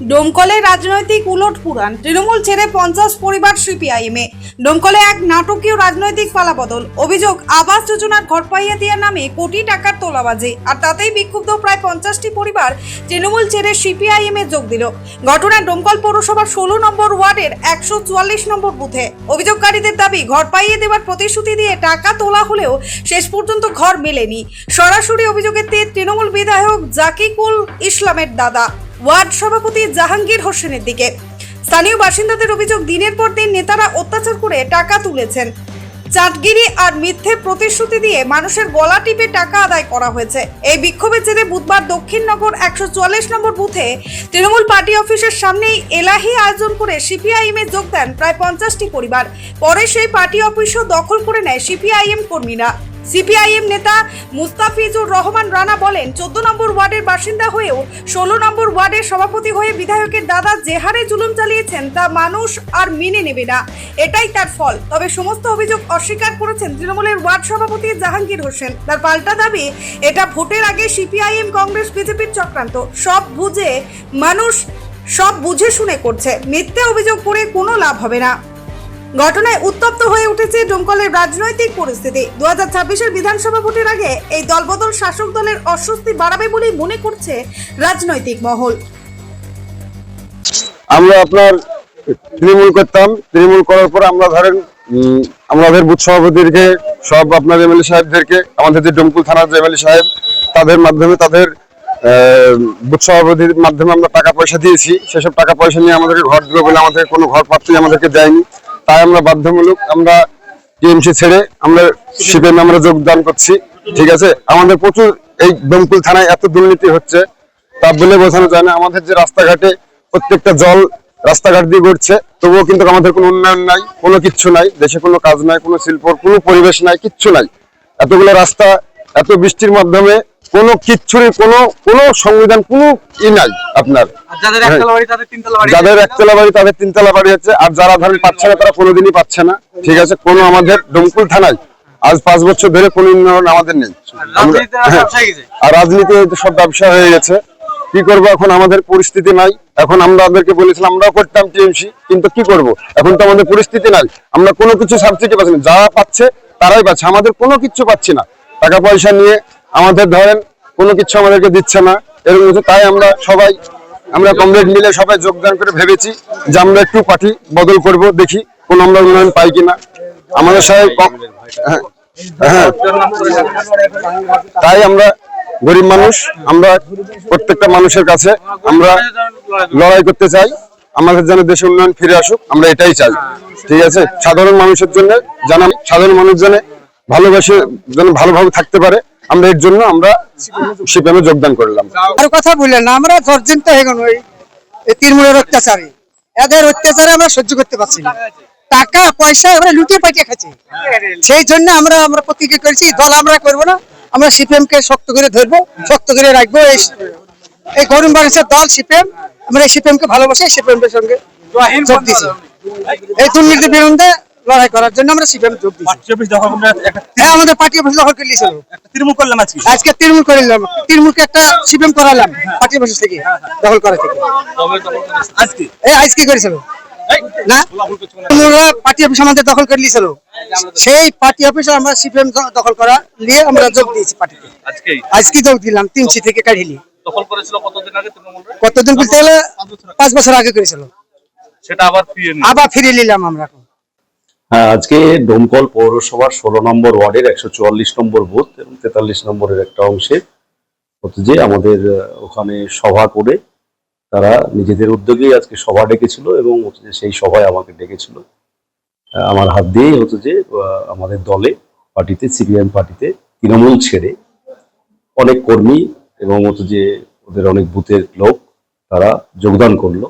ডোমকলে রাজনৈতিক উলট পুরাণ। তৃণমূল ছেড়ে পঞ্চাশ পরিবার সিপিআইএমে। ডোমকলে এক নাটকীয় রাজনৈতিক পালাবদল অভিযোগ, আবাস যোজনার ঘর পাইয়ে দেওয়ার নামে কোটি টাকার তোলাবাজি। আর তাতেই বিক্ষুব্ধ প্রায় পঞ্চাশটি পরিবার তৃণমূল ছেড়ে সিপিআইএমে যোগ দিল। ঘটনা ডোমকল পৌরসভার ষোলো নম্বর ওয়ার্ডের একশো চুয়াল্লিশ নম্বর বুথে। অভিযোগকারীদের দাবি ঘর পাইয়ে দেওয়ার প্রতিশ্রুতি দিয়ে টাকা তোলা হলেও শেষ পর্যন্ত ঘর মেলেনি। সরাসরি অভিযোগের তীর তৃণমূল বিধায়ক জাকিকুল ইসলামের দাদা। ওয়ার্ড সভাপতি জাহাঙ্গীর হোসেনের দিকে। স্থানীয় বাসিন্দাদের অভিযোগ, দিনের পর দিন নেতারা অত্যাচার করে টাকা তুলেছেন। চাটগিরি আর মিথ্যে প্রতিশ্রুতি দিয়ে মানুষের গলা টিপে টাকা আদায় করা হয়েছে। এই বিক্ষোভের জেরে বুধবার দক্ষিণনগর একশো চুয়াল্লিশ নম্বর বুথে তৃণমূল পার্টি অফিসের সামনেই এলাহি আয়োজন করে সিপিআইএম এ যোগ দেন প্রায় পঞ্চাশটি পরিবার। পরে সেই পার্টি অফিসও দখল করে নেয় সিপিআইএম কর্মীরা। সিপিআইএম নেতা মুস্তাফিজুর রহমান রানা বলেন, চোদ্দ নম্বর ওয়ার্ডের বাসিন্দা হয়েও ষোলো নম্বর ওয়ার্ডের সভাপতি হয়ে বিধায়কের দাদা যে হারে জুলুম চালিয়েছেন তা মানুষ আর মেনে নেবে না। এটাই তার ফল। তবে সমস্ত অভিযোগ অস্বীকার করেছেন তৃণমূলের ওয়ার্ড সভাপতি জাহাঙ্গীর হোসেন। তার পাল্টা দাবি, এটা ভোটের আগে সিপিআইএম কংগ্রেস বিজেপির চক্রান্ত। সব বুঝে, মানুষ সব বুঝে শুনে করছে। মিথ্যে অভিযোগ করে কোনো লাভ হবে না। ঘটনায় উত্তপ্ত হয়ে উঠেছে ডোমকলের রাজনৈতিক পরিস্থিতি। দু হাজার ছাব্বিশের বিধানসভা ভোটের আগে এই দলবদল শাসক দলের অস্বস্তি বাড়াবে বলেই মনে করছে রাজনৈতিক মহল। আমরা আপনার তৃণমূল করতাম। তৃণমূল করার পর আমরা ধরেন আমাদের বুথ সভাপতিকে সব আপনার এমএলএ সাহেবদেরকে, আমাদের যে ডমকুল থানার যে এমএলএ সাহেব, তাদের মাধ্যমে তাদের বুথ সভাপতির মাধ্যমে আমরা টাকা পয়সা দিয়েছি। সেসব টাকা পয়সা নিয়ে আমাদেরকে ঘর দিবে বলে আমাদের কোনো ঘর প্রাপ্তি আমাদেরকে দেয়নি। তাই আমরা বাধ্যমূলক আমরা টিএমসি ছেড়ে আমরা সিপিএম আমরা যোগদান করছি, ঠিক আছে? আমাদের প্রচুর এই দমকুল থানায় এত দুর্নীতি হচ্ছে, তা বলে বোঝানো যায় না। আমাদের যে রাস্তাঘাটে প্রত্যেকটা জল রাস্তাঘাট দিয়ে ঘুরছে তবুও কিন্তু আমাদের কোনো উন্নয়ন নাই, কোনো কিচ্ছু নাই। দেশে কোনো কাজ নাই, কোনো শিল্প, কোনো পরিবেশ নাই, কিচ্ছু নাই। এতগুলো রাস্তা, এত বৃষ্টির মাধ্যমে কোনো কিচ্ছুরই কোনো কোনো সংবিধান কোনো ই নাই আপনার। যাদের। একতলা বাড়ি তাদের তিনতলা বাড়ি আছে। আর যারা ধরেন পাচ্ছে না তারা কোনোদিনই পাচ্ছে না। ঠিক আছে? কোনো আমাদের ডমকুল থানায় আজ পাঁচ বছর ধরে কোনো উন্নয়ন আমাদের নেই। রাজনীতিতে হ্যাঁ। আর রাজনীতি সব ব্যবসা হয়ে গেছে। কি করব এখন? আমাদের পরিস্থিতি নাই। এখন আমরা আমাদেরকে বলেছিলাম আমরাও করতাম টিএমসি কিন্তু কি করব? এখন তো আমাদের পরিস্থিতি নাই। আমরা কোনো কিছু সাবসিডি পাচ্ছি না। যারা পাচ্ছে তারাই পাচ্ছে। আমাদের কোনো কিছু পাচ্ছি না। টাকা পয়সা নিয়ে আমাদের ধরেন কোনো কিছু আমাদেরকে দিচ্ছে না, এরকম কিছু, তাই আমরা সবাই, আমরা কমরেড মিলে সবাই যোগদান করে ভেবেছি যে আমরা একটু পার্টি বদল করব, দেখি কোন আমরা উন্নয়ন পাই কিনা। আমাদের সবাই হ্যাঁ হ্যাঁ। তাই আমরা গরিব মানুষ, আমরা প্রত্যেকটা মানুষের কাছে আমরা লড়াই করতে চাই, আমাদের যেন দেশে উন্নয়ন ফিরে আসুক, আমরা এটাই চাই। ঠিক আছে? সাধারণ মানুষের জন্য জানাই সাধারণ মানুষ যেন ভালোবাসে যেন ভালোভাবে থাকতে পারে। আমরা এর জন্য আমরা সিপিএমে যোগদান করলাম। আর কথা বললেন না আমরা জর্জিন্ত হয়ে গেল এই এই তৃণমূলের অত্যাচারে। এদের অত্যাচারে আমরা সহ্য করতে পারছি না। টাকা পয়সা আমরা লুটিয়ে পাঠিয়ে খাচ্ছি। সেই জন্য আমরা আমরা প্রতিজ্ঞা করেছি দল আমরা করব না। আমরা সিপিএম কে শক্ত করে ধরবো শক্ত করে রাখব। এই এই গরম মানুষের দল সিপিএম আমরা এই সিপিএম কে ভালোবাসি সিপিএম এর সঙ্গে যোগ এই দুর্নীতির বিরুদ্ধে লড়াই করার জন্য আমরা সিপিএম যোগ হ্যাঁ আমাদের পার্টি অফিস দখল করে নিয়েছিল। একটা তৃণমূল করলাম আজকে। আজকে তৃণমূল করে নিলাম। তৃণমূলকে একটা সিপিএম করালাম পার্টি অফিস থেকে দখল করা থেকে। আজকে? এই আজ কি করেছিল? না? পার্টি অফিস আমাদের দখল করে নিয়েছিল। সেই পার্টি অফিসে আমরা সিপিএম দখল করা নিয়ে আমরা যোগ দিয়েছি পার্টিতে আজকে যোগ দিলাম তিনশি থেকে কাঢ়িলি কতদিন বলতে গেলে পাঁচ বছর আগে করেছিল। সেটা আবার আবার ফিরিয়ে নিলাম আমরা এখন। হ্যাঁ আজকে ডোমকল পৌরসভার ষোলো নম্বর ওয়ার্ডের একশো চুয়াল্লিশ নম্বর বুথ এবং তেতাল্লিশ নম্বরের একটা অংশে হচ্ছে যে আমাদের ওখানে সভা করে তারা নিজেদের উদ্যোগেই আজকে সভা ডেকেছিল এবং হচ্ছে যে সেই সভায় আমাকে ডেকেছিল। আমার হাত দিয়েই হচ্ছে যে আমাদের দলে, পার্টিতে, সিপিএম পার্টিতে তৃণমূল ছেড়ে অনেক কর্মী এবং হচ্ছে যে ওদের অনেক বুথের লোক তারা যোগদান করল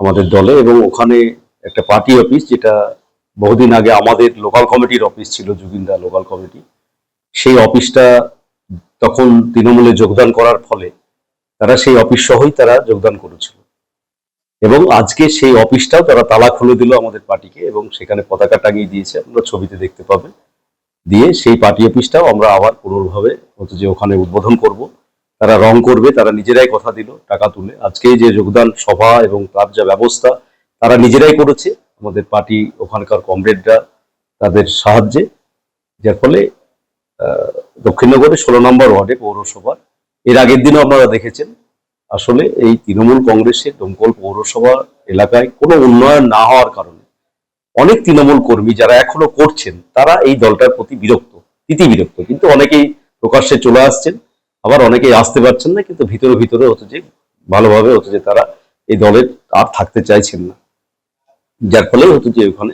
আমাদের দলে এবং ওখানে একটা পার্টি অফিস যেটা বহুদিন আগে আমাদের লোকাল কমিটির অফিস ছিল জুগিন্দা লোকাল কমিটি সেই অফিসটা তখন তৃণমূলে যোগদান করার ফলে তারা সেই অফিস সহই তারা যোগদান করেছিল। এবং আজকে সেই অফিসটাও তারা তালা খুলে দিল আমাদের পার্টিকে এবং সেখানে পতাকা টাঙিয়ে দিয়েছে, আপনারা ছবিতে দেখতে পাবেন। দিয়ে সেই পার্টি অফিসটাও আমরা আবার পুনর্ভাবে যে ওখানে উদ্বোধন করব। তারা রং করবে, তারা নিজেরাই কথা দিল, টাকা তুলে। আজকে যে যোগদান সভা এবং তার যা ব্যবস্থা, তারা নিজেরাই করেছে। আমাদের পার্টি ওখানকার কমরেডরা তাদের সাহায্যে যার ফলে আহ, দক্ষিণনগরের ষোলো নম্বর ওয়ার্ডে পৌরসভার এর আগের দিনও আপনারা দেখেছেন আসলে এই তৃণমূল কংগ্রেসের দমকল পৌরসভা এলাকায় কোনো উন্নয়ন না হওয়ার কারণে অনেক তৃণমূল কর্মী যারা এখনও করছেন তারা এই দলটার প্রতি বিরক্ত ইতি বিরক্ত। কিন্তু অনেকেই প্রকাশ্যে চলে আসছেন আবার অনেকেই আসতে পারছেন না কিন্তু ভিতরে ভিতরে যে ভালোভাবে যে তারা এই দলের আর থাকতে চাইছেন না। যার ফলে হচ্ছে যে ওখানে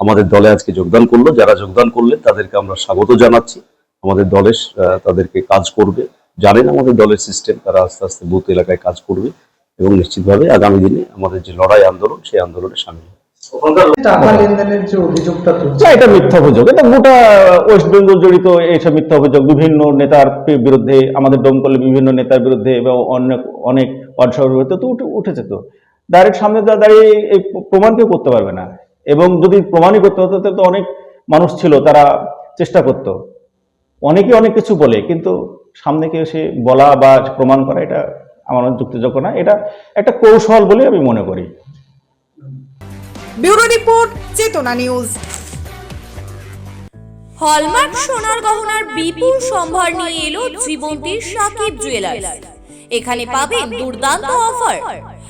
আমাদের দলে আজকে যোগদান করল। যারা যোগদান করলেন তাদেরকে আমরা স্বাগত জানাচ্ছি। আমাদের দলের তাদেরকে কাজ করবে। জানেন আমাদের দলের সিস্টেম তারা আস্তে আস্তে বুথ এলাকায় কাজ করবে এবং নিশ্চিতভাবে আগামী দিনে আমাদের যে লড়াই আন্দোলন সেই আন্দোলনে সামিল এটা মিথ্যা অভিযোগ। এটা গোটা ওয়েস্ট বেঙ্গল জড়িত এইসব মিথ্যা অভিযোগ। বিভিন্ন নেতার বিরুদ্ধে আমাদের দমকলে বিভিন্ন নেতার বিরুদ্ধে এবং অনেক অনেক ওয়ার্ডসভার বিরুদ্ধে তো উঠেছে তো। ডাইরেক্ট সামনে দা- দাঁড়িয়ে এই প্রমাণ কেউ করতে পারবে না। এবং যদি প্রমাণই করতে হতো তাহলে তো অনেক মানুষ ছিল তারা চেষ্টা করত। অনেকে অনেক কিছু বলে কিন্তু সামনে কেউ সে বলা বা প্রমাণ করা এটা আমার যুক্তিযোগ্য না। এটা একটা কৌশল বলে আমি মনে করি। Bureau report Chetana news. Hallmark সোনার গহনার বিপুল সম্ভার নিয়ে এলো জীবন্তীর সাকিব জুয়েলার্স এখানে পাবেন দুর্দান্ত অফার